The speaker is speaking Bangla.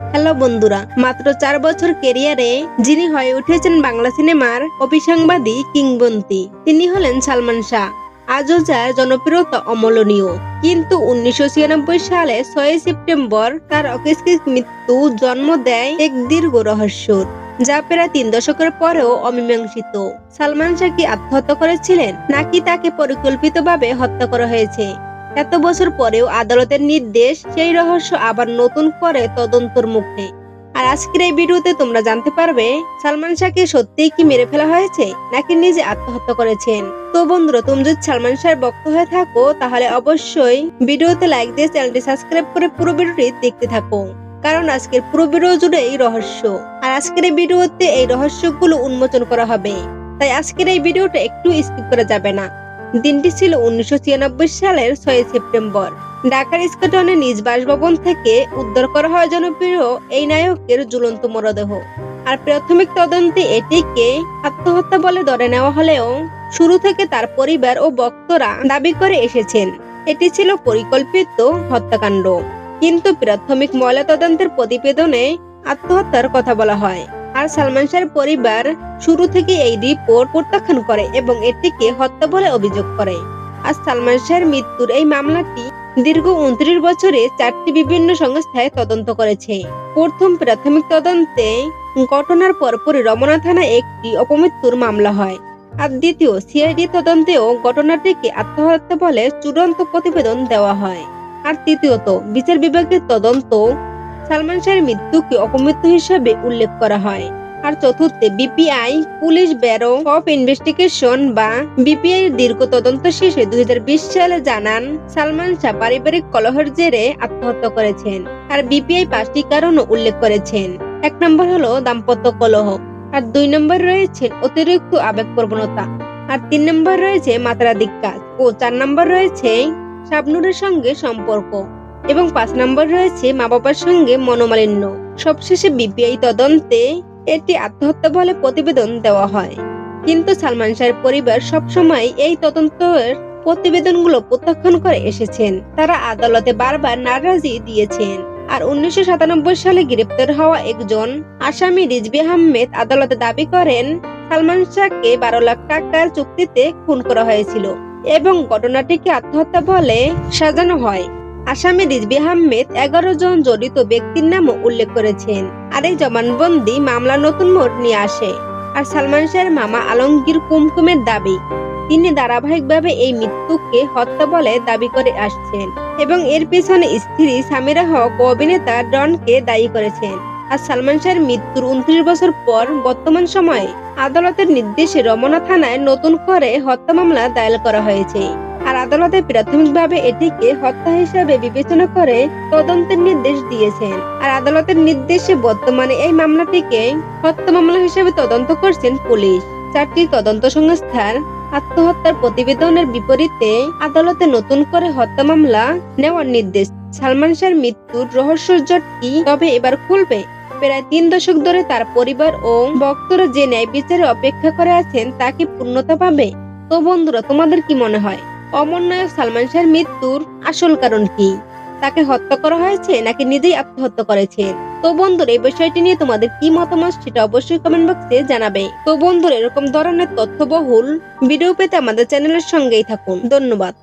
হ্যালো বন্ধুরা, মাত্র চার বছর কেরিয়ারে যিনি হয়ে উঠেছেন বাংলা সিনেমার অভিসাংবাদিক কিংবন্তি তিনি হলেন সালমান শাহ। আজও যার জনপ্রিয়তা অমূলনীয়। কিন্তু উনিশশো ছিয়ানব্বই সালে ছয় সেপ্টেম্বর তার অকস্মিক মৃত্যু জন্ম দেয় এক দীর্ঘ রহস্যর যা প্রায় তিন দশকের পরেও অমীমাংসিত। সালমান শাহ কি আত্মহত্যা করেছিলেন, নাকি তাকে পরিকল্পিতভাবে হত্যা করা হয়েছে? এত বছর পরেও আদালতের নির্দেশ, সেই রহস্য আবার নতুন করে তদন্তর মুখে। আর আজকের এই ভিডিওতে তোমরা জানতে পারবে, সালমান শাহকে সত্যিই কি মেরে ফেলা হয়েছে, নাকি নিজে আত্মহত্যা করেছেন? তো বন্ধুরা, তুমি যদি সালমান শাহের বক্ত হয়ে থাকো, তাহলে অবশ্যই ভিডিওতে লাইক দিয়ে চ্যানেলটি সাবস্ক্রাইব করে পুরো ভিডিওটি দেখতে থাকো। কারণ আজকের পুরো ভিডিও জুড়ে এই রহস্য। আর আজকের এই ভিডিওতে এই রহস্যগুলো উন্মোচন করা হবে। তাই আজকের এই ভিডিওটা একটু স্কিপ করা যাবে না। দিনটি ছিল উনিশশো ছিয়ানব্বই সালের ছয় সেপ্টেম্বর। ঢাকার স্কটনে নিজ বাসভবন থেকে উদ্ধার করা হয় জনপ্রিয় এই নায়কের ঝুলন্ত মরদেহ। আর প্রাথমিক তদন্তে এটিকে আত্মহত্যা বলে ধরে নেওয়া হলেও শুরু থেকে তার পরিবার ও বক্তরা দাবি করে এসেছেন, এটি ছিল পরিকল্পিত হত্যাকাণ্ড। কিন্তু প্রাথমিক ময়লা তদন্তের প্রতিবেদনে আত্মহত্যার কথা বলা হয়। আর সালমান শাহের পরিবার শুরু থেকে এই রিপোর্ট প্রত্যাখ্যান করে এবং এটিকে হত্যা বলে অভিযোগ করে। আর সালমান শাহের মৃত্যুর এই মামলাটি দীর্ঘ উনত্রিশ বছরে চারটি বিভিন্ন সংস্থায় তদন্ত করেছে। প্রথম প্রাথমিক তদন্তে ঘটনার পরপরই রমনা থানায় একটি অপমৃত্যুর মামলা হয়। আর দ্বিতীয় সিআইডি তদন্তেও ঘটনাটিকে আত্মহত্যা বলে চূড়ান্ত প্রতিবেদন দেওয়া হয়। আর তৃতীয়ত, বিচার বিভাগের তদন্ত সালমান শাহের মৃত্যুকে অপমৃত্যু হিসেবে উল্লেখ করা হয়। আর চতুর্থে, BPI, police bureau of investigation বা বিপিআই এর দীর্ঘ তদন্ত শেষে দুই হাজার বিশ সালে জানান, সালমান শাহ পারিবারিক কলহের জেরে আত্মহত্যা করেছেন। আর বিপিআই পাঁচটি কারণও উল্লেখ করেছেন। এক নম্বর হলো দাম্পত্য কলহ। আর দুই নম্বর রয়েছে অতিরিক্ত আবেগ প্রবণতা আর তিন নম্বর রয়েছে মাত্রাধিক কাজ। ও চার নম্বর রয়েছে শাবনুরের সঙ্গে সম্পর্ক। এবং পাঁচ নম্বর রয়েছে মা বাবার সঙ্গে মনোমালিন্য। সবশেষে বিপিআই তদন্তে এটি আত্মহত্যা বলে প্রতিবেদন দেওয়া হয়। কিন্তু সালমান শাহের পরিবার সবসময় এই তদন্তের প্রতিবেদনগুলো প্রত্যাখ্যান করে এসেছেন। তারা আদালতে বারবার নারাজি দিয়েছেন। আর উনিশশো সাতানব্বই সালে গ্রেপ্তার হওয়া একজন আসামি রিজবি আহমেদ আদালতে দাবি করেন, সালমান শাহকে বারো লাখ টাকার চুক্তিতে খুন করা হয়েছিল এবং ঘটনাটিকে আত্মহত্যা বলে সাজানো হয়। আসামি রিজবি আহমেদ এগারো জন জড়িত ব্যক্তির নামও উল্লেখ করেছেন। আর এই জবানবন্দি মামলা নতুন মোড় নিয়ে আসে। আর সালমান শাহের মামা আলমগীর কুমকুমের দাবি, তিনি ধারাবাহিকভাবে এই মৃত্যুকে হত্যা বলে দাবি করে আসছেন এবং এর পিছনে স্ত্রী সামিরা হক অভিনেতা ডনকে দায়ী করেছেন। আর সালমান শাহের মৃত্যুর উনত্রিশ বছর পর বর্তমান সময়ে আদালতের নির্দেশে রমনা থানায় নতুন করে হত্যা মামলা দায়ের করা হয়েছে। আর আদালতে প্রাথমিকভাবে এটিকে হত্যা হিসাবে বিবেচনা করে তদন্তের নির্দেশ দিয়েছেন। আর আদালতের নির্দেশে বর্তমানে এই মামলাটিকে হত্যা মামলা হিসেবে তদন্ত করছেন পুলিশ। চারটি তদন্ত সংস্থার আত্মহত্যার প্রতিবেদনের বিপরীতে আদালতে নতুন করে হত্যা মামলা নেওয়ার নির্দেশ। সালমান শাহের মৃত্যুর রহস্যজট কি তবে এবার খুলবে। প্রায় তিন দশক ধরে তার পরিবার ও ভক্তরা যে ন্যায় বিচারে অপেক্ষা করে আছেন তা কি পূর্ণতা পাবে। তো বন্ধুরা, তোমাদের কি মনে হয়? অমর নায়ক সালমান শাহের মৃত্যুর আসল কারণ কি? তাকে হত্যা করা হয়েছে নাকি নিজেই আত্মহত্যা করেছেন তো বন্ধুরা, এই বিষয়টি নিয়ে তোমাদের কি মতামত সেটা অবশ্যই কমেন্ট বক্সে জানাবে। তো বন্ধুরা, এরকম ধরনের তথ্যবহুল ভিডিও পেতে আমাদের চ্যানেলের সঙ্গেই থাকুন। ধন্যবাদ।